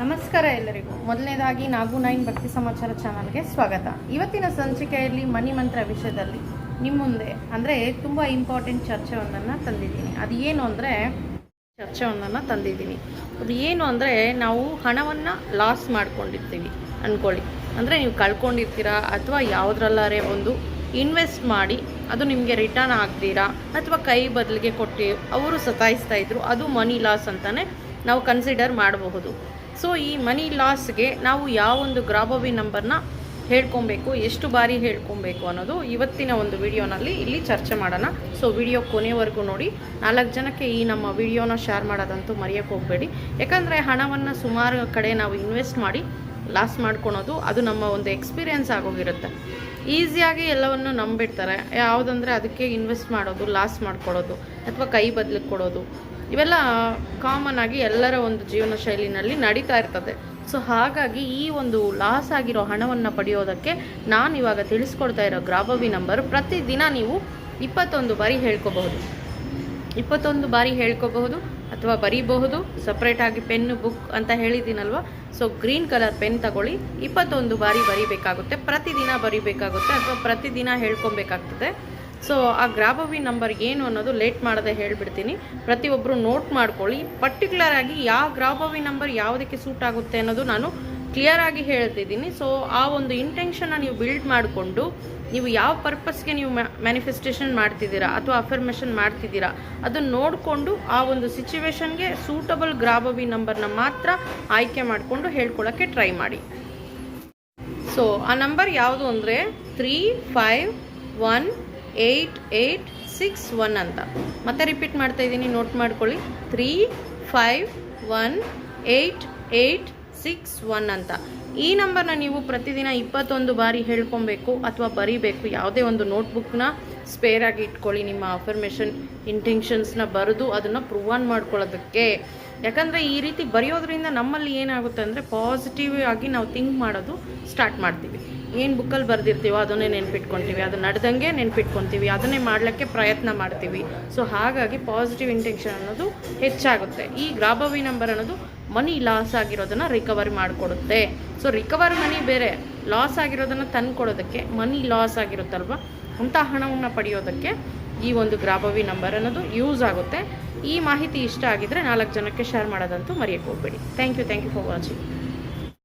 ನಮಸ್ಕಾರ ಎಲ್ಲರಿಗೂ. ಮೊದಲನೇದಾಗಿ ನಾಗು ನೈನ್ ಭಕ್ತಿ ಸಮಾಚಾರ ಚಾನಲ್ಗೆ ಸ್ವಾಗತ. ಇವತ್ತಿನ ಸಂಚಿಕೆಯಲ್ಲಿ ಮನಿ ಮಂತ್ರ ವಿಷಯದಲ್ಲಿ ನಿಮ್ಮ ಮುಂದೆ ಅಂದರೆ ತುಂಬ ಇಂಪಾರ್ಟೆಂಟ್ ಚರ್ಚೆ ಒಂದನ್ನು ತಂದಿದ್ದೀನಿ. ಅದು ಏನು ಅಂದರೆ ಚರ್ಚೆಯೊಂದನ್ನು ತಂದಿದ್ದೀನಿ. ಅದು ಏನು ಅಂದರೆ, ನಾವು ಹಣವನ್ನು ಲಾಸ್ ಮಾಡ್ಕೊಂಡಿರ್ತೀವಿ ಅಂದ್ಕೊಳ್ಳಿ ಅಂದರೆ ನೀವು ಕಳ್ಕೊಂಡಿರ್ತೀರಾ, ಅಥವಾ ಯಾವುದ್ರಲ್ಲಾರೆ ಒಂದು ಇನ್ವೆಸ್ಟ್ ಮಾಡಿ ಅದು ನಿಮಗೆ ರಿಟರ್ನ್ ಆಗ್ತೀರಾ, ಅಥವಾ ಕೈ ಬದಲಿಗೆ ಕೊಟ್ಟು ಅವರು ಸತಾಯಿಸ್ತಾ ಇದ್ರು, ಅದು ಮನಿ ಲಾಸ್ ಅಂತಲೇ ನಾವು ಕನ್ಸಿಡರ್ ಮಾಡಬಹುದು. ಸೊ ಈ ಮನಿ ಲಾಸ್ಗೆ ನಾವು ಯಾವೊಂದು ಗ್ರಾಬವಿ ನಂಬರ್ನ ಹೇಳ್ಕೊಬೇಕು, ಎಷ್ಟು ಬಾರಿ ಹೇಳ್ಕೊಬೇಕು ಅನ್ನೋದು ಇವತ್ತಿನ ಒಂದು ವಿಡಿಯೋನಲ್ಲಿ ಇಲ್ಲಿ ಚರ್ಚೆ ಮಾಡೋಣ. ಸೊ ವಿಡಿಯೋ ಕೊನೆವರೆಗೂ ನೋಡಿ. ನಾಲ್ಕು ಜನಕ್ಕೆ ಈ ನಮ್ಮ ವಿಡಿಯೋನ ಶೇರ್ ಮಾಡೋದಂತೂ ಮರೆಯೋಕ್ಕೆ ಹೋಗಬೇಡಿ. ಯಾಕಂದರೆ ಹಣವನ್ನು ಸುಮಾರು ಕಡೆ ನಾವು ಇನ್ವೆಸ್ಟ್ ಮಾಡಿ ಲಾಸ್ ಮಾಡ್ಕೊಳೋದು ಅದು ನಮ್ಮ ಒಂದು ಎಕ್ಸ್ಪೀರಿಯೆನ್ಸ್ ಆಗೋಗಿರುತ್ತೆ. ಈಸಿಯಾಗಿ ಎಲ್ಲವನ್ನು ನಂಬಿಡ್ತಾರೆ. ಯಾವುದಂದರೆ ಅದಕ್ಕೆ ಇನ್ವೆಸ್ಟ್ ಮಾಡೋದು ಲಾಸ್ ಮಾಡ್ಕೊಳ್ಳೋದು ಅಥವಾ ಕೈ ಬದಲಿಗೆ ಕೊಡೋದು. ಇವೆಲ್ಲ ಕಾಮನ್ ಆಗಿ ಎಲ್ಲರ ಒಂದು ಜೀವನ ಶೈಲಿನಲ್ಲಿ ನಡೀತಾ ಇರ್ತದೆ. ಸೊ ಹಾಗಾಗಿ ಈ ಒಂದು ಲಾಸ್ ಆಗಿರೋ ಹಣವನ್ನು ಪಡೆಯೋದಕ್ಕೆ ನಾನು ಇವಾಗ ತಿಳಿಸ್ಕೊಡ್ತಾ ಇರೋ ಗ್ರಾಬವಿ ನಂಬರ್ ಪ್ರತಿದಿನ ನೀವು ಇಪ್ಪತ್ತೊಂದು ಬಾರಿ ಹೇಳ್ಕೋಬಹುದು. ಇಪ್ಪತ್ತೊಂದು ಬಾರಿ ಹೇಳ್ಕೋಬಹುದು ಅಥವಾ ಬರೀಬಹುದು. ಸಪ್ರೇಟಾಗಿ ಪೆನ್ನು ಬುಕ್ ಅಂತ ಹೇಳಿದ್ದೀನಲ್ವ? ಸೊ ಗ್ರೀನ್ ಕಲರ್ ಪೆನ್ ತಗೊಳ್ಳಿ. ಇಪ್ಪತ್ತೊಂದು ಬಾರಿ ಬರಿಬೇಕಾಗುತ್ತೆ. ಪ್ರತಿದಿನ ಬರಿಬೇಕಾಗುತ್ತೆ ಅಥವಾ ಪ್ರತಿದಿನ ಹೇಳ್ಕೊಬೇಕಾಗ್ತದೆ. ಸೊ ಆ ಗ್ರಾಬವಿ ನಂಬರ್ ಏನು ಅನ್ನೋದು ಲೇಟ್ ಮಾಡದೆ ಹೇಳ್ಬಿಡ್ತೀನಿ. ಪ್ರತಿಯೊಬ್ಬರು ನೋಟ್ ಮಾಡ್ಕೊಳ್ಳಿ. ಪರ್ಟಿಕ್ಯುಲರ್ ಆಗಿ ಯಾವ ಗ್ರಾಬವಿ ನಂಬರ್ ಯಾವುದಕ್ಕೆ ಸೂಟ್ ಆಗುತ್ತೆ ಅನ್ನೋದು ನಾನು ಕ್ಲಿಯರ್ ಆಗಿ ಹೇಳ್ತಿದ್ದೀನಿ. ಸೊ ಆ ಒಂದು ಇಂಟೆನ್ಷನ್ನ ನೀವು ಬಿಲ್ಡ್ ಮಾಡಿಕೊಂಡು, ನೀವು ಯಾವ ಪರ್ಪಸ್ಗೆ ನೀವು ಮ್ಯಾನಿಫೆಸ್ಟೇಷನ್ ಮಾಡ್ತಿದ್ದೀರಾ ಅಥವಾ ಅಫರ್ಮೇಷನ್ ಮಾಡ್ತಿದ್ದೀರಾ, ಅದನ್ನು ನೋಡಿಕೊಂಡು ಆ ಒಂದು ಸಿಚುವೇಶನ್ಗೆ ಸೂಟಬಲ್ ಗ್ರಾಬವಿ ನಂಬರ್ನ ಮಾತ್ರ ಆಯ್ಕೆ ಮಾಡಿಕೊಂಡು ಹೇಳ್ಕೊಳ್ಳೋಕ್ಕೆ ಟ್ರೈ ಮಾಡಿ. ಸೊ ಆ ನಂಬರ್ ಯಾವುದು ಅಂದರೆ three five one eight eight six one ಅಂತ. ಮತ್ತೆ ರಿಪೀಟ್ ಮಾಡ್ತಾ ಇದ್ದೀನಿ ನೋಟ್ ಮಾಡ್ಕೊಳ್ಳಿ. Three five one eight eight six one ಅಂತ. ಈ ನಂಬರ್ನ ನೀವು ಪ್ರತಿದಿನ ಇಪ್ಪತ್ತೊಂದು ಬಾರಿ ಹೇಳ್ಕೊಬೇಕು ಅಥವಾ ಬರೀಬೇಕು, ಯಾವುದೇ ಒಂದು ನೋಟ್ಬುಕ್ನ ಸ್ಪೇರ್ ಆಗಿ ಇಟ್ಕೊಳ್ಳಿ ನಿಮ್ಮ ಅಫರ್ಮೇಷನ್ ಇಂಟೆನ್ಷನ್ಸ್ನ ಬರೆದು ಅದನ್ನು ಪ್ರೂವ್ ಆನ್ ಮಾಡ್ಕೊಳ್ಳೋದಕ್ಕೆ. ಯಾಕಂದರೆ ಈ ರೀತಿ ಬರೆಯೋದ್ರಿಂದ ನಮ್ಮಲ್ಲಿ ಏನಾಗುತ್ತೆ ಅಂದರೆ ಪಾಸಿಟಿವ್ ಆಗಿ ನಾವು ಥಿಂಕ್ ಮಾಡೋದು ಸ್ಟಾರ್ಟ್ ಮಾಡ್ತೀವಿ. ಏನು ಬುಕ್ಕಲ್ಲಿ ಬರೆದಿರ್ತೀವೋ ಅದನ್ನೇ ನೆನ್ಪಿಟ್ಕೊತೀವಿ, ಅದು ನಡೆದಂಗೆ ನೆನ್ಪಿಟ್ಕೊತೀವಿ, ಅದನ್ನೇ ಮಾಡಲಿಕ್ಕೆ ಪ್ರಯತ್ನ ಮಾಡ್ತೀವಿ. ಸೊ ಹಾಗಾಗಿ ಪಾಸಿಟಿವ್ ಇಂಟೆನ್ಷನ್ ಅನ್ನೋದು ಹೆಚ್ಚಾಗುತ್ತೆ. ಈ ಗ್ರಾಬವಿ ನಂಬರ್ ಅನ್ನೋದು ಮನಿ ಲಾಸ್ ಆಗಿರೋದನ್ನು ರಿಕವರಿ ಮಾಡಿಕೊಡುತ್ತೆ. ಸೊ ರಿಕವರ್ ಮನಿ ಬೇರೆ ಲಾಸ್ ಆಗಿರೋದನ್ನು ತಂದ್ಕೊಡೋದಕ್ಕೆ ಮನಿ ಲಾಸ್ ಆಗಿರುತ್ತಲ್ವ? ಅಂಥ ಹಣವನ್ನು ಪಡೆಯೋದಕ್ಕೆ ಈ ಒಂದು ಗ್ರಾಬವಿ ನಂಬರ್ ಅನ್ನೋದು ಯೂಸ್ ಆಗುತ್ತೆ. ಈ ಮಾಹಿತಿ ಇಷ್ಟ ಆಗಿದರೆ ನಾಲ್ಕು ಜನಕ್ಕೆ ಶೇರ್ ಮಾಡೋದಂತೂ ಮರೆಯೋಕ್ಕೆ ಹೋಗ್ಬೇಡಿ. Thank you thank you for watching